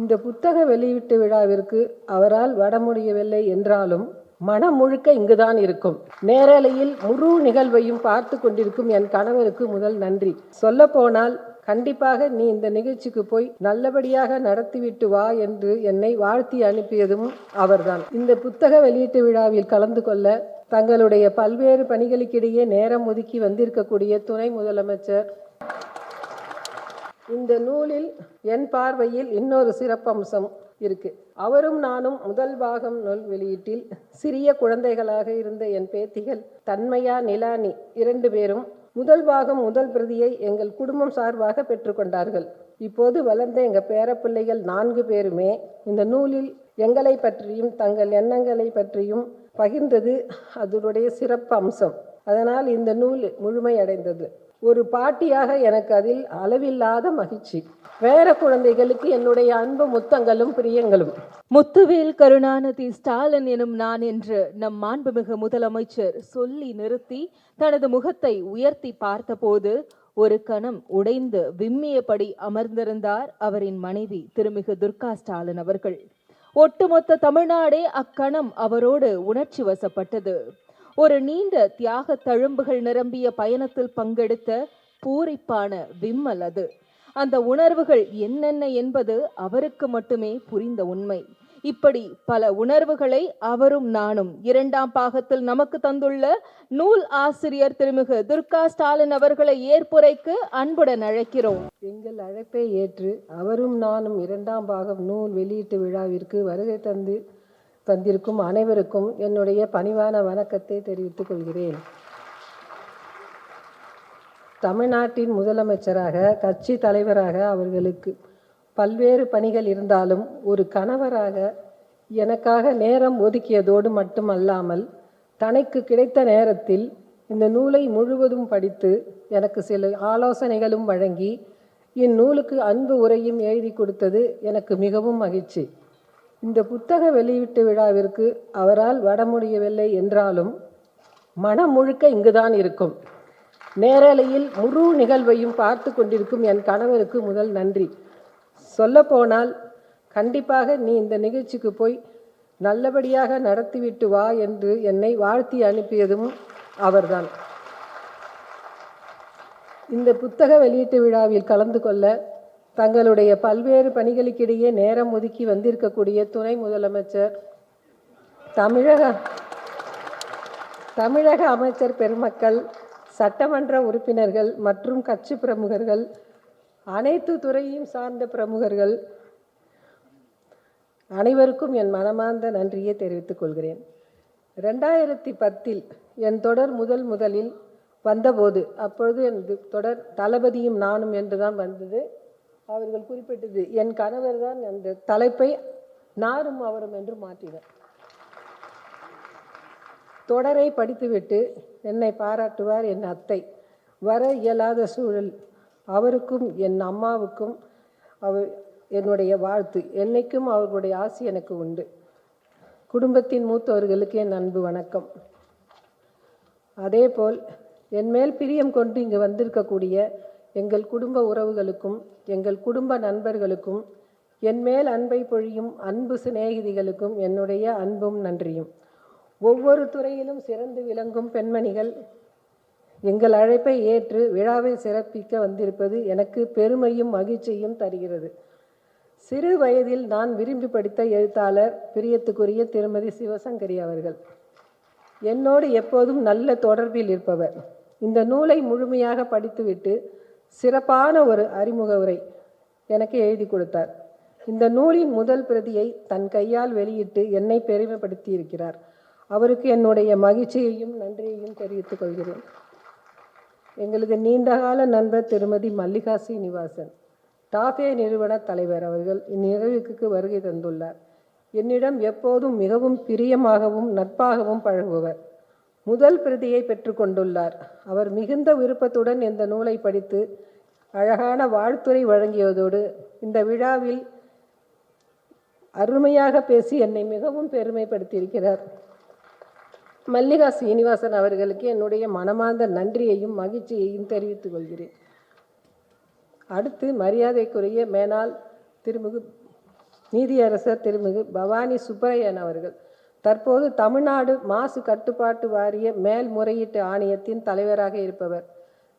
இந்த புத்தக வெளியீட்டு விழாவிற்கு அவரால் வர முடியவில்லை என்றாலும் மனம் முழுக்க இங்குதான் இருக்கும். நேரலையில் முழு நிகழ்வையும் பார்த்து கொண்டிருக்கும் என் கணவருக்கு முதல் நன்றி. சொல்லப்போனால் கண்டிப்பாக நீ இந்த நிகழ்ச்சிக்கு போய் நல்லபடியாக நடத்திவிட்டு வா என்று என்னை வாழ்த்தி அனுப்பியதும் அவர்தான். இந்த புத்தக வெளியீட்டு விழாவில் கலந்து கொள்ள தங்களுடைய பல்வேறு பணிகளுக்கிடையே நேரம் ஒதுக்கி வந்திருக்கக்கூடிய துணை முதலமைச்சர் இந்த நூலில் என் பார்வையில் இன்னொரு சிறப்பம்சம் இருக்கு. அவரும் நானும் முதல் பாகம் நூல் வெளியீட்டில் சிறிய குழந்தைகளாக இருந்த என் பேத்திகள் தன்மையா நிலானி இரண்டு பேரும் முதல் பாகம் முதல் பிரதியை எங்கள் குடும்பம் சார்பாக பெற்றுக்கொண்டார்கள் இப்போது வளர்ந்த எங்கள் பேரப்பிள்ளைகள் நான்கு பேருமே இந்த நூலில் எங்களை பற்றியும் தங்கள் எண்ணங்களை பற்றியும் பகிர்ந்தது அதனுடைய சிறப்பு அம்சம் அதனால் இந்த நூல் முழுமையடைந்தது. ஒரு பாட்டியாக எனக்கு அதில் அளவில்லாத மகிழ்ச்சி. வேற குழந்தைகளுக்கு என்னுடைய அன்பு முத்தங்களும் பிரியங்களும். முத்துவேல் கருணாநிதி ஸ்டாலின் எனும் நான் என்று நம் மாண்புமிகு முதலமைச்சர் சொல்லி நிறுத்தி தனது முகத்தை உயர்த்தி பார்த்தபோது ஒரு கணம் உடைந்து விம்மியபடி அமர்ந்திருந்தார் அவரின் மனைவி திருமிகு துர்கா ஸ்டாலின் அவர்கள். ஒட்டுமொத்த தமிழ்நாடே அக்கணம் அவரோடு உணர்ச்சி வசப்பட்டது. ஒரு நீண்ட தியாக தழும்புகள் நிரம்பிய பயணத்தில் பங்கெடுத்த பூரிப்பான விம்மல் அது. அந்த உணர்வுகள் என்னென்ன என்பது அவருக்கு மட்டுமே புரிந்த உண்மை. இப்படி பல உணர்வுகளை அவரும் நானும் இரண்டாம் பாகத்தில் நமக்கு தந்துள்ள நூல் ஆசிரியர் திருமிகு துர்கா ஸ்டாலின் அவர்களை ஏற்புரைக்கு அன்புடன் அழைக்கிறோம். எங்கள் அழைப்பை ஏற்று அவரும் நானும் இரண்டாம் பாகம் நூல் வெளியீட்டு விழாவிற்கு வருகை தந்து தந்திருக்கும் அனைவருக்கும் என்னுடைய பணிவான வணக்கத்தை தெரிவித்துக் கொள்கிறேன். தமிழ்நாட்டின் முதலமைச்சராக கட்சி தலைவராக அவர்களுக்கு பல்வேறு பணிகள் இருந்தாலும் ஒரு கணவராக எனக்காக நேரம் ஒதுக்கியதோடு மட்டுமல்லாமல் தனக்கு கிடைத்த நேரத்தில் இந்த நூலை முழுவதும் படித்து எனக்கு சில ஆலோசனைகளும் வழங்கி இந்நூலுக்கு அன்பு உரையும் எழுதி கொடுத்தது எனக்கு மிகவும் மகிழ்ச்சி. இந்த புத்தக வெளியீட்டு விழாவிற்கு அவரால் வர முடியவில்லை என்றாலும் மனம் முழுக்க இங்குதான் இருக்கும். நேரலையில் முழு நிகழ்வையும் பார்த்து கொண்டிருக்கும் என் கணவருக்கு முதல் நன்றி. சொல்லப்போனால் கண்டிப்பாக நீ இந்த நிகழ்ச்சிக்கு போய் நல்லபடியாக நடத்திவிட்டு வா என்று என்னை வாழ்த்தி அனுப்பியதும் அவர்தான். இந்த புத்தக வெளியீட்டு விழாவில் கலந்து கொள்ள தங்களுடைய பல்வேறு பணிகளுக்கிடையே நேரம் ஒதுக்கி வந்திருக்கக்கூடிய துணை முதலமைச்சர் தமிழக தமிழக அமைச்சர் பெருமக்கள் சட்டமன்ற உறுப்பினர்கள் மற்றும் கட்சி பிரமுகர்கள் அனைத்து துறையும் சார்ந்த பிரமுகர்கள் அனைவருக்கும் என் மனமார்ந்த நன்றியை தெரிவித்துக் கொள்கிறேன். ரெண்டாயிரத்தி பத்தில் என் தொடர் முதல் முதலில் வந்தபோது அப்பொழுது எனது தொடர் தளபதியும் நானும் என்று தான் வந்தது. அவர்கள் குறிப்பிட்டது என் கணவர் தான் அந்த தலைப்பை நாரும் அவரும் என்று மாற்றினர். தொடரை படித்துவிட்டு என்னை பாராட்டுவார் என் அத்தை. வர இயலாத சூழல். அவருக்கும் என் அம்மாவுக்கும் அவர் என்னுடைய வாழ்த்து. என்னைக்கும் அவர்களுடைய ஆசி எனக்கு உண்டு. குடும்பத்தின் மூத்தவர்களுக்கு என் அன்பு வணக்கம். அதேபோல் என் மேல் பிரியம் கொண்டு இங்கு வந்திருக்கக்கூடிய எங்கள் குடும்ப உறவுகளுக்கும் எங்கள் குடும்ப நண்பர்களுக்கும் என் மேல் அன்பை பொழியும் அன்பு சிநேகிதிகளுக்கும் என்னுடைய அன்பும் நன்றியும். ஒவ்வொரு துறையிலும் சிறந்து விளங்கும் பெண்மணிகள் எங்கள் அழைப்பை ஏற்று விழாவை சிறப்பிக்க வந்திருப்பது எனக்கு பெருமையும் மகிழ்ச்சியும் தருகிறது. சிறு வயதில் நான் விரும்பி படித்த எழுத்தாளர் பிரியத்துக்குரிய திருமதி சிவசங்கரி அவர்கள். என்னோடு எப்போதும் நல்ல தொடர்பில் இருப்பவர். இந்த நூலை முழுமையாக படித்துவிட்டு சிறப்பான ஒரு அறிமுக உரை எனக்கு எழுதி கொடுத்தார். இந்த நூலின் முதல் பிரதியை தன் கையால் வெளியிட்டு என்னை பெருமைப்படுத்தி இருக்கிறார் அவருக்கு என்னுடைய மகிழ்ச்சியையும் நன்றியையும் தெரிவித்துக் கொள்கிறேன். எங்களது நீண்டகால நண்பர் திருமதி மல்லிகா சீனிவாசன் டாஃபே நிறுவன தலைவர் அவர்கள் இந்நிகழ்வுக்கு வருகை தந்துள்ளார். என்னிடம் எப்போதும் மிகவும் பிரியமாகவும் நட்பாகவும் பழகுவர். முதல் பிரதியை பெற்றுக்கொண்டுள்ளார். அவர் மிகுந்த விருப்பத்துடன் இந்த நூலை படித்து அழகான வாழ்த்துரை வழங்கியதோடு இந்த விழாவில் அருமையாக பேசி என்னை மிகவும் பெருமைப்படுத்தியிருக்கிறார். மல்லிகா சீனிவாசன் அவர்களுக்கு என்னுடைய மனமார்ந்த நன்றியையும் மகிழ்ச்சியையும் தெரிவித்துக் கொள்கிறேன். அடுத்து மரியாதைக்குரிய மேனால் திருமிகு நீதியரசர் திருமிகு பவானி சுப்பரையன் அவர்கள். தற்போது தமிழ்நாடு மாசு கட்டுப்பாட்டு வாரிய மேல்முறையீட்டு ஆணையத்தின் தலைவராக இருப்பவர்.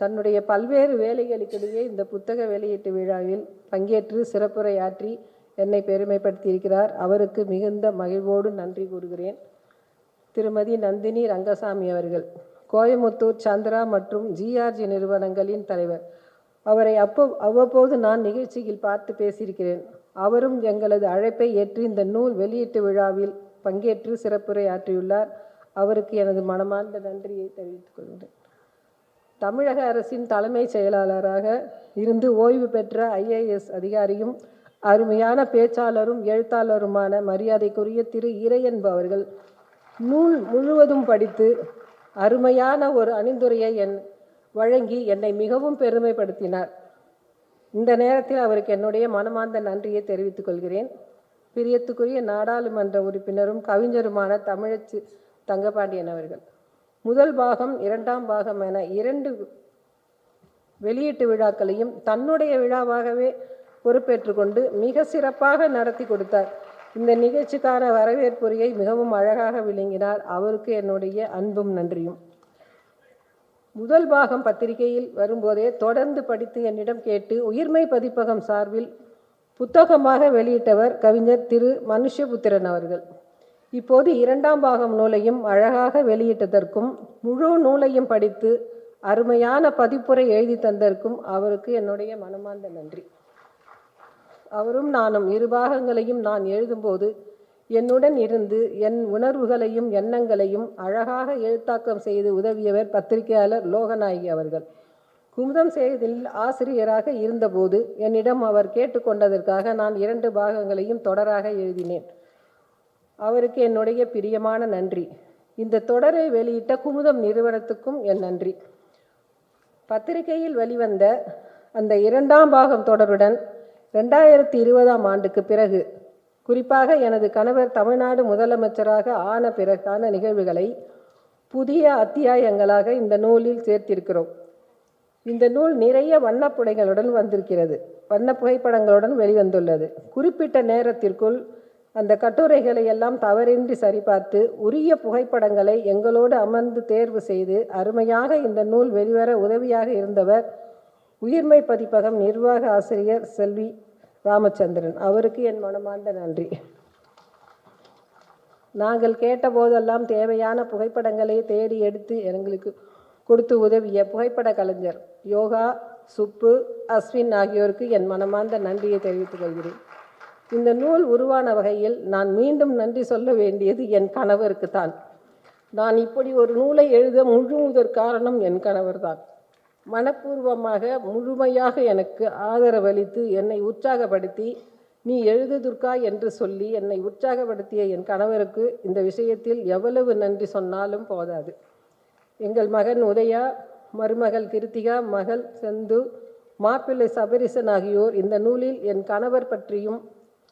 தன்னுடைய பல்வேறு வேலைகளுக்கிடையே இந்த புத்தக வெளியீட்டு விழாவில் பங்கேற்று சிறப்புரையாற்றி என்னை பெருமைப்படுத்தியிருக்கிறார். அவருக்கு மிகுந்த மகிழ்வோடு நன்றி கூறுகிறேன். திருமதி நந்தினி ரங்கசாமி அவர்கள் கோயமுத்தூர் சந்திரா மற்றும் ஜிஆர்ஜி நிறுவனங்களின் தலைவர். அவரை அப்போ அவ்வப்போது நான் நிகழ்ச்சியில் பார்த்து பேசியிருக்கிறேன். அவரும் எங்களது அழைப்பை ஏற்று இந்த நூல் வெளியீட்டு விழாவில் பங்கேற்று சிறப்புரை ஆற்றியுள்ளார் அவருக்கு எனது மனமார்ந்த நன்றியை தெரிவித்துக் கொள்கிறேன். தமிழக அரசின் தலைமைச் செயலாளராக இருந்து ஓய்வு பெற்ற ஐஏஎஸ் அதிகாரியும் அருமையான பேச்சாளரும் எழுத்தாளருமான மரியாதைக்குரிய திரு இறையன்பு அவர்கள் நூல் முழுவதும் படித்து அருமையான ஒரு அணிந்துரையை என் வழங்கி என்னை மிகவும் பெருமைப்படுத்தினார். இந்த நேரத்தில் அவருக்கு என்னுடைய மனமார்ந்த நன்றியை தெரிவித்துக் கொள்கிறேன். பிரியத்துக்குரிய நாடாளுமன்ற உறுப்பினரும் கவிஞருமான தமிழச்சி தங்கபாண்டியன் அவர்கள். முதல் பாகம் இரண்டாம் பாகம் என இரண்டு வெளியீட்டு விழாக்களையும் தன்னுடைய விழாவாகவே பொறுப்பேற்று கொண்டு மிக சிறப்பாக நடத்தி கொடுத்தார். இந்த நிகழ்ச்சிக்கான வரவேற்புரையை மிகவும் அழகாக விளங்கினார். அவருக்கு என்னுடைய அன்பும் நன்றியும். முதல் பாகம் பத்திரிகையில் வரும்போதே தொடர்ந்து படித்து என்னிடம் கேட்டு உயிர்மை பதிப்பகம் சார்பில் புத்தகமாக வெளியிட்டவர் கவிஞர் திரு. மனுஷபுத்திரன் அவர்கள். இப்போது இரண்டாம் பாகம் நூலையும் அழகாக வெளியிட்டதற்கும் முழு நூலையும் படித்து அருமையான பதிப்புரை எழுதி தந்ததற்கும் அவருக்கு என்னுடைய மனமார்ந்த நன்றி. அவரும் நானும் இரு பாகங்களையும் நான் எழுதும்போது என்னுடன் இருந்து என் உணர்வுகளையும் எண்ணங்களையும் அழகாக எழுத்தாக்கம் செய்து உதவியவர் பத்திரிகையாளர் லோகநாயகி அவர்கள். குமுதம் செய்தில் ஆசிரியராக இருந்தபோது என்னிடம் அவர் கேட்டுக்கொண்டதற்காக நான் இரண்டு பாகங்களையும் தொடராக எழுதினேன். அவருக்கு என்னுடைய பிரியமான நன்றி. இந்த தொடரை வெளியிட்ட குமுதம் நிறுவனத்துக்கும் என் நன்றி. பத்திரிகையில் வெளிவந்த அந்த இரண்டாம் பாகம் தொடருடன் ரெண்டாயிரத்தி இருபதாம் ஆண்டுக்கு பிறகு குறிப்பாக எனது கணவர் தமிழ்நாடு முதலமைச்சராக ஆன பிறகான நிகழ்வுகளை புதிய அத்தியாயங்களாக இந்த நூலில் சேர்த்திருக்கிறோம். இந்த நூல் நிறைய வண்ணப்புடைகளுடன் வந்திருக்கிறது. வண்ண புகைப்படங்களுடன் வெளிவந்துள்ளது. குறிப்பிட்ட நேரத்திற்குள் அந்த கட்டுரைகளை எல்லாம் தவறின்றி சரிபார்த்து உரிய புகைப்படங்களை எங்களோடு அமர்ந்து தேர்வு செய்து அருமையாக இந்த நூல் வெளிவர உதவியாக இருந்தவர் உயிர்மை பதிப்பகம் நிர்வாக ஆசிரியர் செல்வி ராமச்சந்திரன். அவருக்கு என் மனமார்ந்த நன்றி. நாங்கள் கேட்டபோதெல்லாம் தேவையான புகைப்படங்களை தேடி எடுத்து எங்களுக்கு கொடுத்து உதவிய புகைப்பட கலைஞர் யோகா சுப்பு அஸ்வின் ஆகியோருக்கு என் மனமார்ந்த நன்றியை தெரிவித்துக் கொள்கிறேன். இந்த நூல் உருவான வகையில் நான் மீண்டும் நன்றி சொல்ல வேண்டியது என் கணவருக்கு தான். நான் இப்படி ஒரு நூலை எழுத முழுவதற் காரணம் என் கணவர்தான் மனப்பூர்வமாக முழுமையாக எனக்கு ஆதரவளித்து என்னை உற்சாகப்படுத்தி நீ எழுது துர்கா என்று சொல்லி என்னை உற்சாகப்படுத்திய என் கணவருக்கு இந்த விஷயத்தில் எவ்வளவு நன்றி சொன்னாலும் போதாது. எங்கள் மகன் உதயா மருமகள் கிருத்திகா மகள் செந்து மாப்பிள்ளை சபரிசன் ஆகியோர் இந்த நூலில் என் கணவர் பற்றியும்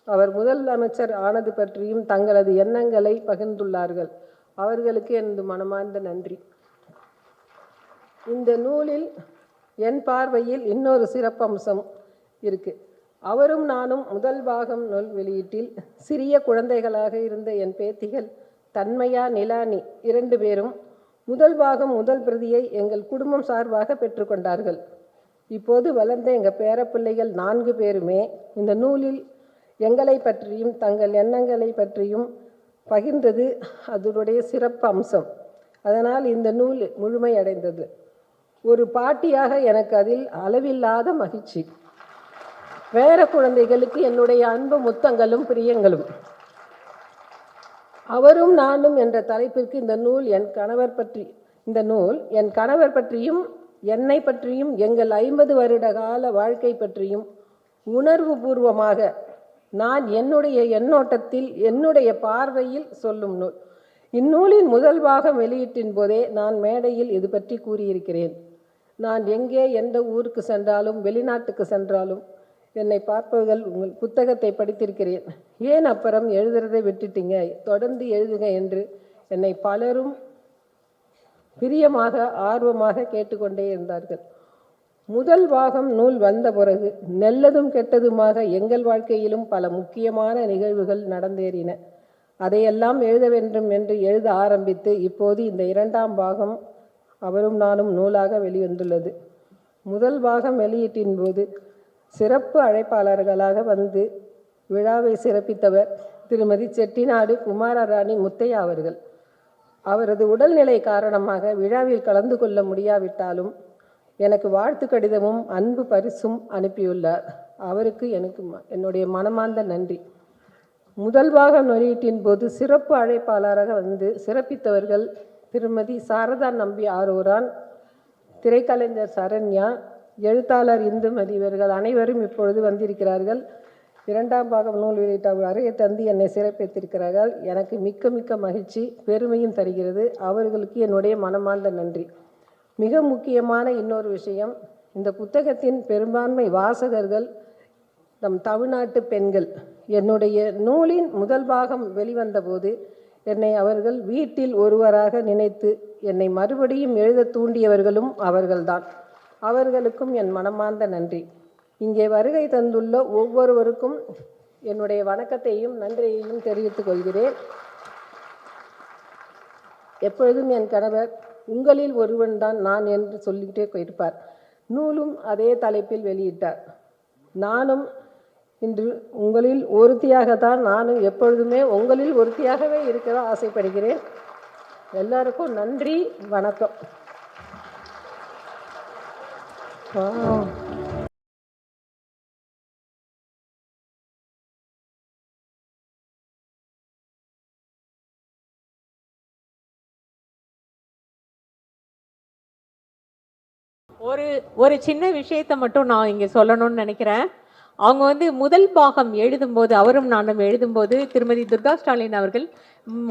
அவர் முதல் அமைச்சர் ஆனது பற்றியும் தங்களது எண்ணங்களை பகிர்ந்துள்ளார்கள். அவர்களுக்கு எனது மனமார்ந்த நன்றி. இந்த நூலில் என் பார்வையில் இன்னொரு சிறப்பம்சம் இருக்கு. அவரும் நானும் முதல் பாகம் நூல் வெளியீட்டில் சிறிய குழந்தைகளாக இருந்த என் பேத்திகள் தன்மையா நிலானி இரண்டு பேரும் முதல் பாகம் முதல் பிரதியை எங்கள் குடும்பம் சார்பாக பெற்றுக்கொண்டார்கள். இப்போது வளர்ந்த எங்கள் பேரப்பிள்ளைகள் நான்கு பேருமே இந்த நூலில் எங்களை பற்றியும் தங்கள் எண்ணங்களை பற்றியும் பகிர்ந்தது அதனுடைய சிறப்பு அம்சம். அதனால் இந்த நூல் முழுமையடைந்தது. ஒரு பாட்டியாக எனக்கு அதில் அளவில்லாத மகிழ்ச்சி. வேற குழந்தைகளுக்கு என்னுடைய அன்பு முத்தங்களும் பிரியங்களும். அவரும் நானும் என்ற தலைப்பிற்கு இந்த நூல் என் கணவர் பற்றி இந்த நூல் என் கணவர் பற்றியும் என்னை பற்றியும் எங்கள் ஐம்பது வருட கால வாழ்க்கை பற்றியும் உணர்வு பூர்வமாக நான் என்னுடைய எண்ணோட்டத்தில் என்னுடைய பார்வையில் சொல்லும் நூல். இந்நூலின் முதல் பாகம் வெளியீட்டின் போதே நான் மேடையில் இது பற்றி கூறியிருக்கிறேன். நான் எங்கே எந்த ஊருக்கு சென்றாலும் வெளிநாட்டுக்கு சென்றாலும் என்னை பார்ப்பவர்கள் உங்கள் புத்தகத்தை படித்திருக்கிறேன். ஏன் அப்புறம் எழுதுறதை விட்டுட்டீங்க? தொடர்ந்து எழுதுங்க என்று என்னை பலரும் பிரியமாக ஆர்வமாக கேட்டுக்கொண்டே இருந்தார்கள். முதல் பாகம் நூல் வந்த பிறகு நல்லதும் கெட்டதுமாக எங்கள் வாழ்க்கையிலும் பல முக்கியமான நிகழ்வுகள் நடந்தேறின. அதையெல்லாம் எழுத வேண்டும் என்று எழுத ஆரம்பித்து இப்போது இந்த இரண்டாம் பாகம் அவரும் நானும் நூலாக வெளிவந்துள்ளது. முதல் பாகம் வெளியீட்டின் போது சிறப்பு அழைப்பாளர்களாக வந்து விழாவை சிறப்பித்தவர் திருமதி செட்டிநாடு குமாரராணி முத்தையா அவர்கள். அவரது உடல்நிலை காரணமாக விழாவில் கலந்து கொள்ள முடியாவிட்டாலும் எனக்கு வாழ்த்து கடிதமும் அன்பு பரிசும் அனுப்பியுள்ளார். அவருக்கு எனக்கு ம- என்னுடைய மனமார்ந்த நன்றி. முதல் பாகம் வெளியீட்டின் போது சிறப்பு அழைப்பாளராக வந்து சிறப்பித்தவர்கள் திருமதி சாரதா நம்பி ஆரூரான் திரைக்கலைஞர் சரண்யா எழுத்தாளர் இந்துமதி இவர்கள் அனைவரும் இப்பொழுது வந்திருக்கிறார்கள். இரண்டாம் பாகம் நூல் வெளியிட்ட அறையை தந்து என்னை சிறப்பித்திருக்கிறார்கள். எனக்கு மிக்க மிக்க மகிழ்ச்சி பெருமையும் தருகிறது. அவர்களுக்கு என்னுடைய மனமார்ந்த நன்றி. மிக முக்கியமான இன்னொரு விஷயம் இந்த புத்தகத்தின் பெரும்பான்மை வாசகர்கள் நம் தமிழ்நாட்டு பெண்கள். என்னுடைய நூலின் முதல் பாகம் வெளிவந்தபோது என்னை அவர்கள் வீட்டில் ஒருவராக நினைத்து என்னை மறுபடியும் எழுத தூண்டியவர்களும் அவர்கள்தான். அவர்களுக்கும் என் மனமார்ந்த நன்றி. இங்கே வருகை தந்துள்ள ஒவ்வொருவருக்கும் என்னுடைய வணக்கத்தையும் நன்றியையும் தெரிவித்துக் கொள்கிறேன். எப்பொழுதும் என் கணவர் உங்களில் ஒருவன்தான் நான் என்று சொல்லிக்கிட்டே இருப்பார் நூலும் அதே தலைப்பில் வெளியிட்டார். நானும் இன்று உங்களில் ஒருத்தியாகத்தான் நானும் எப்பொழுதுமே உங்களில் ஒருத்தியாகவே இருக்க ஆசைப்படுகிறேன். எல்லாருக்கும் நன்றி வணக்கம். ஒரு ஒரு சின்ன விஷயத்தை மட்டும் நான் இங்கே சொல்லணும்னு நினைக்கிறேன். அவங்க வந்து முதல் பாகம் எழுதும்போது அவரும் நானும் எழுதும்போது திருமதி துர்கா ஸ்டாலின் அவர்கள்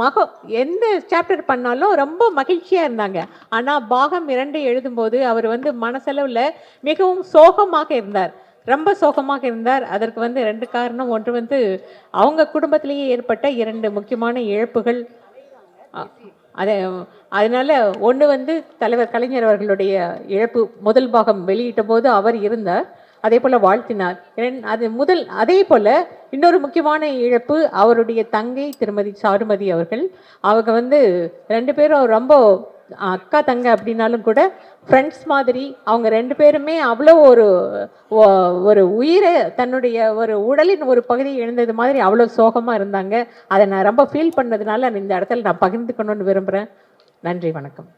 மக எந்த சாப்டர் பண்ணாலும் ரொம்ப மகிழ்ச்சியாக இருந்தாங்க. ஆனால் பாகம் இரண்டு எழுதும்போது அவர் வந்து மனசளவில் மிகவும் சோகமாக இருந்தார். ரொம்ப சோகமாக இருந்தார். அதற்கு வந்து ரெண்டு காரணம். ஒன்று வந்து அவங்க குடும்பத்திலேயே ஏற்பட்ட இரண்டு முக்கியமான இழப்புகள். அதை அதனால் ஒன்று வந்து தலைவர் கலைஞர் அவர்களுடைய இழப்பு முதல் பாகம் வெளியிட்ட போது அவர் இருந்தார். அதே போல் வாழ்த்தினார் அது முதல் அதே போல் இன்னொரு முக்கியமான இழப்பு அவருடைய தங்கை திருமதி சாருமதி அவர்கள். அவங்க வந்து ரெண்டு பேரும் ரொம்ப அக்கா தங்க அப்படின்னாலும் கூட ஃப்ரெண்ட்ஸ் மாதிரி அவங்க ரெண்டு பேருமே அவ்வளோ ஒரு ஒரு உயிரை தன்னுடைய ஒரு உடலின் ஒரு பகுதியை இழந்தது மாதிரி அவ்வளோ சோகமாக இருந்தாங்க. அதை நான் ரொம்ப ஃபீல் பண்ணதுனால இந்த இடத்துல நான் பகிர்ந்துக்கணும்னு விரும்புகிறேன் நன்றி வணக்கம்.